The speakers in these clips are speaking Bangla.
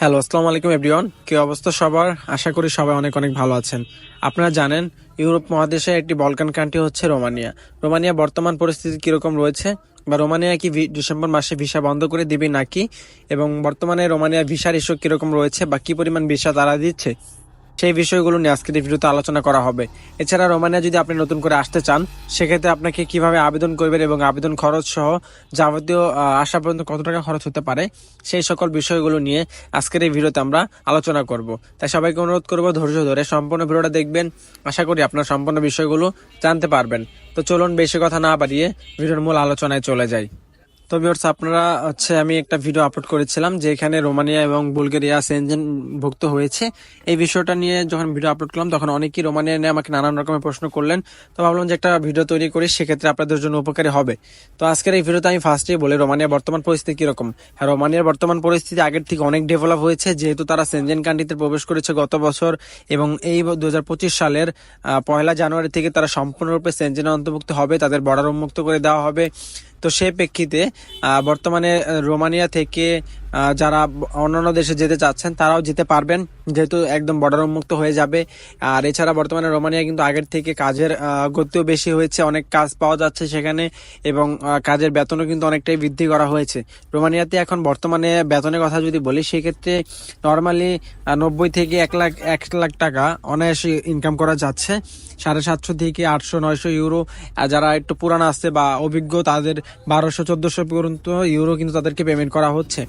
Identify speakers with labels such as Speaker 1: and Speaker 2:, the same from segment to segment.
Speaker 1: হ্যালো, আসসালামু আলাইকুম এভরিওয়ান। কি অবস্থা সবার? আশা করি সবাই অনেক অনেক ভালো আছেন। আপনারা জানেন, ইউরোপ মহাদেশের একটি বলকান কান্ট্রি হচ্ছে রোমানিয়া। রোমানিয়া বর্তমান পরিস্থিতি কীরকম রয়েছে বা রোমানিয়া কি ডিসেম্বর মাসে ভিসা বন্ধ করে দিবে নাকি? এবং বর্তমানে রোমানিয়া ভিসার ইস্যু কীরকম রয়েছে বা কী পরিমাণ ভিসা তারা দিচ্ছে? সেই বিষয়গুলো নিয়ে আজকের এই ভিডিওতে আলোচনা করা হবে। এছাড়া রোমানিয়া যদি আপনি নতুন করে আসতে চান, সেক্ষেত্রে আপনাকে কীভাবে আবেদন করবেন এবং আবেদন খরচ সহ যাবতীয় আসা পর্যন্ত কত টাকা খরচ হতে পারে, সেই সকল বিষয়গুলো নিয়ে আজকের এই ভিডিওতে আমরা আলোচনা করব। তাই সবাইকে অনুরোধ করব ধৈর্য ধরে সম্পূর্ণ ভিডিওটা দেখবেন। আশা করি আপনার সম্পূর্ণ বিষয়গুলো জানতে পারবেন। তো চলুন বেশি কথা না বাড়িয়ে ভিডিওর মূল আলোচনায় চলে যাই। তো ভিউয়ার্স আপনারা হচ্ছে আমি একটা ভিডিও আপলোড করেছিলাম যে এখানে রোমানিয়া এবং বুলগেরিয়া সেনজেন ভুক্ত হয়েছে। এই বিষয়টা নিয়ে যখন ভিডিও আপলোড করলাম, তখন অনেকেই রোমানিয়া নিয়ে আমাকে নানান রকমের প্রশ্ন করলেন। তো ভাবলাম যে একটা ভিডিও তৈরি করি, সেক্ষেত্রে আপনাদের জন্য উপকারী হবে। তো আজকের এই ভিডিওতে আমি ফার্স্টেই বলি রোমানিয়া বর্তমান পরিস্থিতি কীরকম। হ্যাঁ রোমানিয়ার বর্তমান পরিস্থিতি আগের থেকে অনেক ডেভেলপ হয়েছে, যেহেতু তারা সেনজেন কান্ট্রিতে প্রবেশ করেছে গত বছর, এবং এই দু হাজার পঁচিশ সালের পয়লা জানুয়ারি থেকে তারা সম্পূর্ণরূপে সেনজেনে অন্তর্ভুক্ত হবে, তাদের বর্ডার উন্মুক্ত করে দেওয়া হবে। তো সেই প্রেক্ষিতে বর্তমানে রোমানিয়া থেকে যারা অন্যান্য দেশে যেতে চাচ্ছেন, তারাও যেতে পারবেন। যেহেতু একদম বর্ডার উন্মুক্ত হয়ে যাবে। আর এছাড়া বর্তমানে রোমানিয়া কিন্তু আগের থেকে কাজের গতিও বেশি হয়েছে। অনেক কাজ পাওয়া যাচ্ছে সেখানে এবং কাজের বেতনও কিন্তু অনেকটাই বৃদ্ধি করা হয়েছে। রোমানিয়াতে এখন বর্তমানে বেতনের কথা যদি বলি, সেক্ষেত্রে নর্মালি নব্বই থেকে এক লাখ এক লাখ টাকা অনায়াসে ইনকাম করা যাচ্ছে। সাড়ে সাতশো থেকে আটশো, নয়শো ইউরো যারা একটু পুরানো আসছে বা অভিজ্ঞ, তাদের বারোশো, চোদ্দশো পর্যন্ত ইউরো কিন্তু তাদেরকে পেমেন্ট করা হচ্ছে।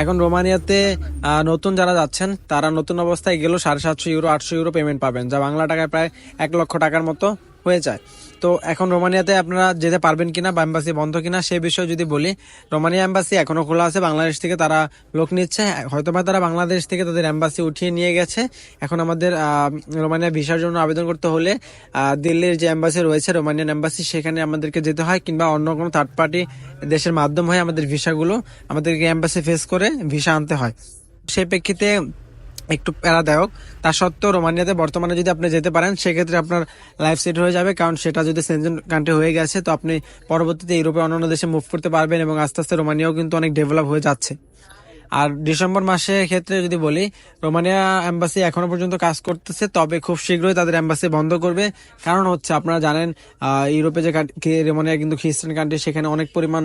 Speaker 1: এখন রোমানিয়াতে নতুন যারা যাচ্ছেন, তারা নতুন অবস্থায় গেলেও সাড়ে সাতশো ইউরো, আটশো ইউরো পেমেন্ট পাবেন, যা বাংলা টাকায় প্রায় এক লক্ষ টাকার মতো। হয়ে যায়। তো এখন রোমানিয়াতে আপনারা যেতে পারবেন কিনা বা এম্বাসি বন্ধ কিনা সে বিষয়ে যদি বলি, রোমানিয়া এম্বাসি এখনও খোলা আছে, বাংলাদেশ থেকে তারা লোক নিচ্ছে। হয়তো বা তারা বাংলাদেশ থেকে তাদের এম্বাসি উঠিয়ে নিয়ে গেছে। এখন আমাদের রোমানিয়া ভিসার জন্য আবেদন করতে হলে দিল্লির যে এম্বাসি রয়েছে, রোমানিয়ান এম্বাসি, সেখানে আমাদেরকে যেতে হয় কিংবা অন্য কোনো থার্ড পার্টি দেশের মাধ্যম হয়ে আমাদের ভিসাগুলো আমাদেরকে এম্বাসি ফেস করে ভিসা আনতে হয়। সেই প্রেক্ষিতে একটু প্যারাদায়ক। তা সত্ত্বেও রোমানিয়াতে বর্তমানে যদি আপনি যেতে পারেন, সেক্ষেত্রে আপনার লাইফ সেট হয়ে যাবে। কারণ সেটা যদি সেনজেন কান্ট্রি হয়ে গেছে, তো আপনি পরবর্তীতে ইউরোপে অন্যান্য দেশে মুভ করতে পারবেন এবং আস্তে আস্তে রোমানিয়াও কিন্তু অনেক ডেভেলপ হয়ে যাচ্ছে। আর ডিসেম্বর মাসের ক্ষেত্রে যদি বলি, রোমানিয়া এম্বাসি এখনও পর্যন্ত কাজ করতেছে, তবে খুব শীঘ্রই তাদের এম্বাসি বন্ধ করবে। কারণ হচ্ছে, আপনারা জানেন ইউরোপে যে রোমানিয়া কিন্তু খ্রিস্টান কান্ট্রি সেখানে অনেক পরিমাণ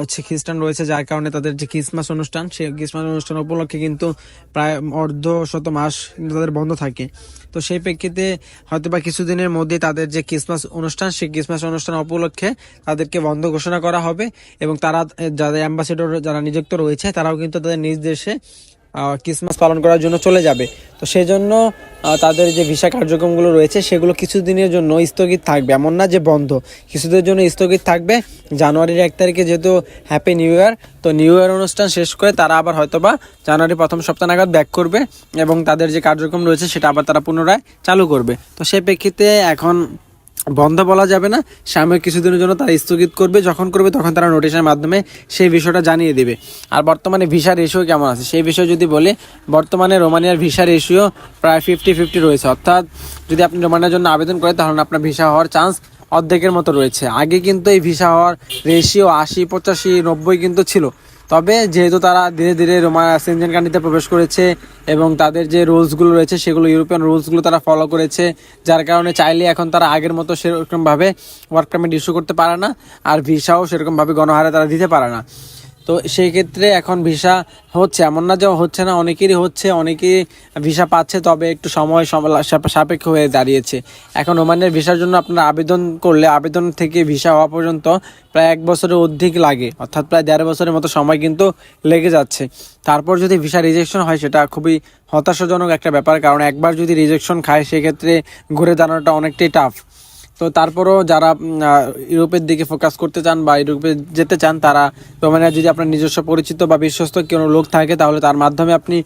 Speaker 1: হচ্ছে খ্রিস্টান রয়েছে, যার কারণে তাদের যে ক্রিসমাস অনুষ্ঠান সেই ক্রিসমাস অনুষ্ঠান উপলক্ষে কিন্তু প্রায় অর্ধ শত মাস কিন্তু তাদের বন্ধ থাকে। তো সেই প্রেক্ষিতে হয়তো বা কিছুদিনের মধ্যে তাদের যে ক্রিসমাস অনুষ্ঠান, সেই ক্রিসমাস অনুষ্ঠান উপলক্ষে তাদেরকে বন্ধ ঘোষণা করা হবে এবং তারা, যাদের অ্যাম্বাসেডর যারা নিযুক্ত রয়েছে, তারাও কিন্তু তাদের নিজ দেশে ক্রিসমাস পালন করার জন্য চলে যাবে। তো সেই জন্য তাদের যে ভিসা কার্যক্রমগুলো রয়েছে, সেগুলো কিছুদিনের জন্য স্থগিত থাকবে। এমন না যে বন্ধ। কিছুদিনের জন্য স্থগিত থাকবে। জানুয়ারির এক তারিখে যেহেতু হ্যাপি নিউ ইয়ার তো নিউ ইয়ার অনুষ্ঠান শেষ করে তারা আবার হয়তোবা জানুয়ারি প্রথম সপ্তাহ নাগাদ ব্যাক করবে এবং তাদের যে কার্যক্রম রয়েছে, সেটা আবার তারা পুনরায় চালু করবে। তো সেই প্রেক্ষিতে এখন বন্ধ বলা যাবে না। সাময়িক কিছুদিনের জন্য তারা স্থগিত করবে। যখন করবে তখন তারা নোটিশের মাধ্যমে সেই বিষয়টা জানিয়ে দেবে। আর বর্তমানে ভিসা রেশিও কেমন আছে? সেই বিষয়ে যদি বলে, বর্তমানে রোমানিয়ার ভিসা রেশিও প্রায় ফিফটি ফিফটি রয়েছে। অর্থাৎ যদি আপনি রোমানিয়ার জন্য আবেদন করেন, তাহলে আপনার ভিসা হওয়ার চান্স অর্ধেকের মতো রয়েছে। আগে কিন্তু এই ভিসা হওয়ার রেশিও আশি, পঁচাশি, নব্বই কিন্তু ছিল। তবে যেহেতু তারা ধীরে ধীরে রোমা সেনজেন কান্ট্রিতে প্রবেশ করেছে এবং তাদের যে রুলসগুলো রয়েছে, সেগুলো ইউরোপিয়ান রুলসগুলো তারা ফলো করেছে, যার কারণে চাইলে এখন তারা আগের মতো সেরকমভাবে ওয়ার্ক পারমিট ইস্যু করতে পারে না, আর ভিসাও সেরকমভাবে গণহারে তারা দিতে পারে না। তো সেই ক্ষেত্রে এখন ভিসা হচ্ছে, এমন না যে হচ্ছে না, অনেকেরই হচ্ছে, অনেকেই ভিসা পাচ্ছে, তবে একটু সময় সাপেক্ষ হয়ে দাঁড়িয়েছে। এখন ওমানের ভিসার জন্য আপনারা আবেদন করলে, আবেদন থেকে ভিসা হওয়া পর্যন্ত প্রায় এক বছরের অধিক লাগে, অর্থাৎ প্রায় দেড় বছরের মতো সময় কিন্তু লেগে যাচ্ছে। তারপর যদি ভিসা রিজেকশন হয়, সেটা খুবই হতাশাজনক একটা ব্যাপার, কারণ একবার যদি রিজেকশন খায়, সেক্ষেত্রে ঘুরে দাঁড়ানোটা অনেকটাই টাফ তো তারপরও যারা ইউরোপের দিকে ফোকাস করতে চান বা ইউরোপে যেতে চান, তারা রোমানিয়া যদি আপনার নিজস্ব পরিচিত বা বিশ্বস্ত কোনো লোক থাকে, তাহলে তার মাধ্যমে আপনি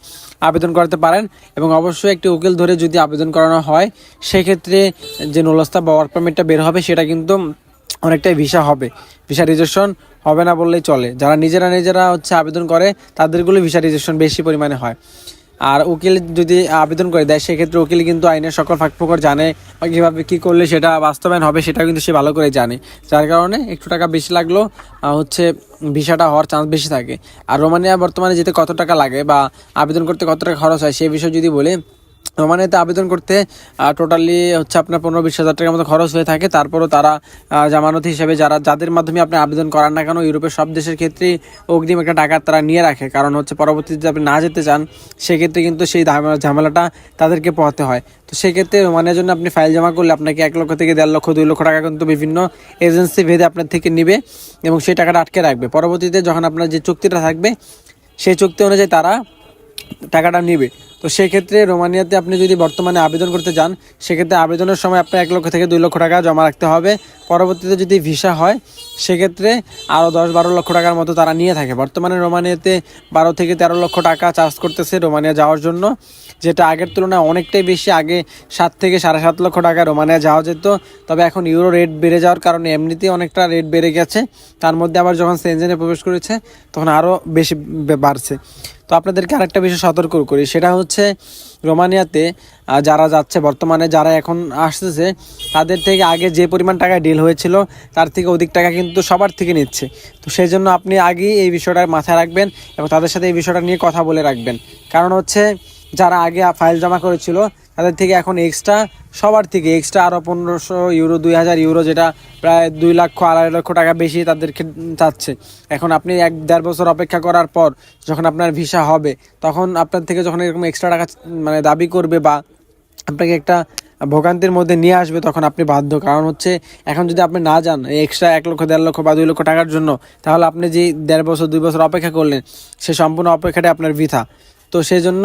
Speaker 1: আবেদন করতে পারেন। এবং অবশ্যই একটি উকিল ধরে যদি আবেদন করানো হয়, সেক্ষেত্রে যে নলস্তা বা ওয়ার্ক পারমিটটা বের হবে, সেটা কিন্তু অনেকটাই ভিসা হবে। ভিসা রিজেকশন হবে না বললেই চলে। যারা নিজেরা নিজেরা হচ্ছে আবেদন করে, তাদেরগুলো ভিসা রিজেকশন বেশি পরিমাণে হয়। আর উকিল যদি আবেদন করে দেয়, সেক্ষেত্রে উকিল কিন্তু আইনের সকল ফাঁকফোকর জানে বা কীভাবে কী করলে সেটা বাস্তবায়ন হবে সেটা কিন্তু সে ভালো করে জানে। যার কারণে একটু টাকা বেশি লাগল হচ্ছে ভিসাটা হওয়ার চান্স বেশি থাকে। আর রোমানিয়া বর্তমানে যেতে কত টাকা লাগে বা আবেদন করতে কত টাকা খরচ হয় সেই বিষয়ে যদি বলি রোমানিয়াতে আবেদন করতে টোটালি হচ্ছে আপনার পনেরো বিশ হাজার টাকার মতো খরচ হয়ে থাকে। তারপরও তারা জামানত হিসেবে যারা, যাদের মাধ্যমে আপনি আবেদন করান না কেন, ইউরোপের সব দেশের ক্ষেত্রেই অগ্রিম একটা টাকা তারা নিয়ে রাখে। কারণ হচ্ছে পরবর্তীতে আপনি না যেতে চান, সেক্ষেত্রে কিন্তু সেই ঝামেলাটা তাদেরকে পোহাতে হয়। তো সেক্ষেত্রে রোমানিয়ার জন্য আপনি ফাইল জমা করলে আপনাকে এক লক্ষ থেকে দেড় লক্ষ, দুই লক্ষ টাকা কিন্তু বিভিন্ন এজেন্সি ভেদে আপনার থেকে নিবে এবং সেই টাকাটা আটকে রাখবে। পরবর্তীতে যখন আপনার যে চুক্তিটা থাকবে, সেই চুক্তি অনুযায়ী তারা টাকাটা নিবে। তো সেক্ষেত্রে রোমানিয়াতে আপনি যদি বর্তমানে আবেদন করতে যান, সেক্ষেত্রে আবেদনের সময় আপনার এক লক্ষ থেকে দুই লক্ষ টাকা জমা রাখতে হবে। পরবর্তীতে যদি ভিসা হয়, সেক্ষেত্রে আরও দশ বারো লক্ষ টাকার মতো তারা নিয়ে থাকে। বর্তমানে রোমানিয়াতে বারো থেকে তেরো লক্ষ টাকা চার্জ করতেছে রোমানিয়া যাওয়ার জন্য, যেটা আগের তুলনায় অনেকটাই বেশি। আগে সাত থেকে সাড়ে সাত লক্ষ টাকা রোমানিয়া যাওয়া যেত, তবে এখন ইউরো রেট বেড়ে যাওয়ার কারণে এমনিতেই অনেকটা রেট বেড়ে গেছে। তার মধ্যে আবার যখন সেনজেনে প্রবেশ করেছে, তখন আরও বেশি বাড়ছে। তো আপনাদেরকে আরেকটা বিষয় সতর্ক করি, সেটা হচ্ছে রোমানিয়াতে যারা যাচ্ছে, বর্তমানে যারা এখন আসতেছে, তাদের থেকে আগে যে পরিমাণ টাকা ডিল হয়েছিল, তার থেকে অধিক টাকা কিন্তু সবার থেকে নিচ্ছে। তো সেই জন্য আপনি আগেই এই বিষয়টা মাথায় রাখবেন এবং তাদের সাথে এই বিষয়টা নিয়ে কথা বলে রাখবেন। কারণ হচ্ছে যারা আগে ফাইল জমা করেছিল, তাদের থেকে এখন এক্সট্রা সবার থেকে এক্সট্রা আরও পনেরোশো ইউরো দুই হাজার ইউরো যেটা প্রায় দুই লক্ষ, আড়াই লক্ষ টাকা বেশি তাদেরকে চাচ্ছে এখন আপনি এক, দেড় বছর অপেক্ষা করার পর যখন আপনার ভিসা হবে, তখন আপনার থেকে যখন এরকম এক্সট্রা টাকা মানে দাবি করবে বা আপনাকে একটা ভোগান্তির মধ্যে নিয়ে আসবে, তখন আপনি বাধ্য। কারণ হচ্ছে, এখন যদি আপনি না যান এক্সট্রা এক লক্ষ, দেড় লক্ষ বা দুই লক্ষ টাকার জন্য, তাহলে আপনি যে দেড় বছর, দুই বছর অপেক্ষা করলেন, সে সম্পূর্ণ অপেক্ষাটা আপনার বৃথা। তো সেই জন্য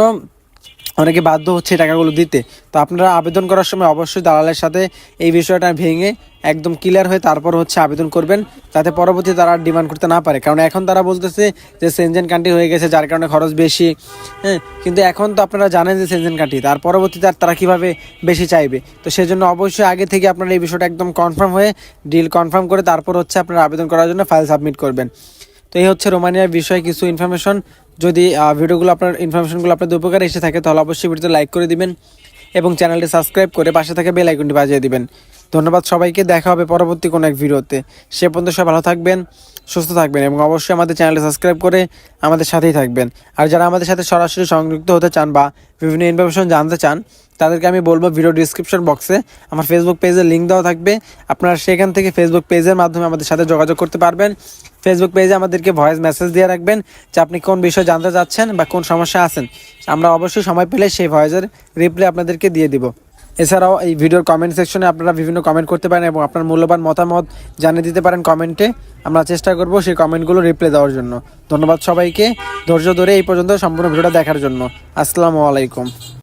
Speaker 1: অনেকে বাধ্য হচ্ছে টাকাগুলো দিতে। তো আপনারা আবেদন করার সময় অবশ্যই দালালের সাথে এই বিষয়টা ভেঙে একদম ক্লিয়ার হয়ে তারপর হচ্ছে আবেদন করবেন, যাতে পরবর্তী তারা ডিমান্ড করতে না পারে। কারণ এখন তারা বলতেছে যে সেনজেন কান্ট্রি হয়ে গেছে, যার কারণে খরচ বেশি। হ্যাঁ কিন্তু এখন তো আপনারা জানেন যে সেনজেন কান্ট্রি তার পরবর্তীতে আর তারা কীভাবে বেশি চাইবে? তো সেজন্য অবশ্যই আগে থেকে আপনারা এই বিষয়টা একদম কনফার্ম হয়ে ডিল কনফার্ম করে তারপর হচ্ছে আপনারা আবেদন করার জন্য ফাইল সাবমিট করবেন। তো এই হচ্ছে রোমানিয়ার বিষয়ে কিছু ইনফরমেশন যদি ভিডিওগুলো আপনার ইনফরমেশনগুলো আপনাদের উপকারে এসে থাকে, তাহলে অবশ্যই ভিডিওতে লাইক করে দিবেন এবং চ্যানেলটি সাবস্ক্রাইব করে পাশে থাকা বেল আইকনটি বাজিয়ে দিবেন। ধন্যবাদ সবাইকে, দেখা হবে পরবর্তী কোনো এক ভিডিওতে। সে পর্যন্ত সবাই ভালো থাকবেন, সুস্থ থাকবেন এবং অবশ্যই আমাদের চ্যানেলটি সাবস্ক্রাইব করে আমাদের সাথেই থাকবেন। আর যারা আমাদের সাথে সরাসরি সংযুক্ত হতে চান বা বিভিন্ন ইনফরমেশন জানতে চান, তাদেরকে আমি বলব ভিডিও ডিসক্রিপশন বক্সে আমার ফেসবুক পেজের লিঙ্ক দেওয়া থাকবে। আপনারা সেখান থেকে ফেসবুক পেজের মাধ্যমে আমাদের সাথে যোগাযোগ করতে পারবেন। ফেসবুক পেজে আমাদেরকে ভয়েস মেসেজ দিয়ে রাখবেন যে আপনি কোন বিষয় জানতে চাচ্ছেন বা কোন সমস্যা আছেন। আমরা অবশ্যই সময় পেলে সেই ভয়েসের রিপ্লাই আপনাদেরকে দিয়ে দিব। এছাড়াও এই ভিডিওর কমেন্ট সেকশনে আপনারা বিভিন্ন কমেন্ট করতে পারেন এবং আপনার মূল্যবান মতামত জানিয়ে দিতে পারেন কমেন্টে আমরা চেষ্টা করব সেই কমেন্টগুলো রিপ্লাই দেওয়ার জন্য। ধন্যবাদ সবাইকে। ধৈর্য ধরে এই পর্যন্ত সম্পূর্ণ ভিডিওটা দেখার জন্য। আসসালামু আলাইকুম।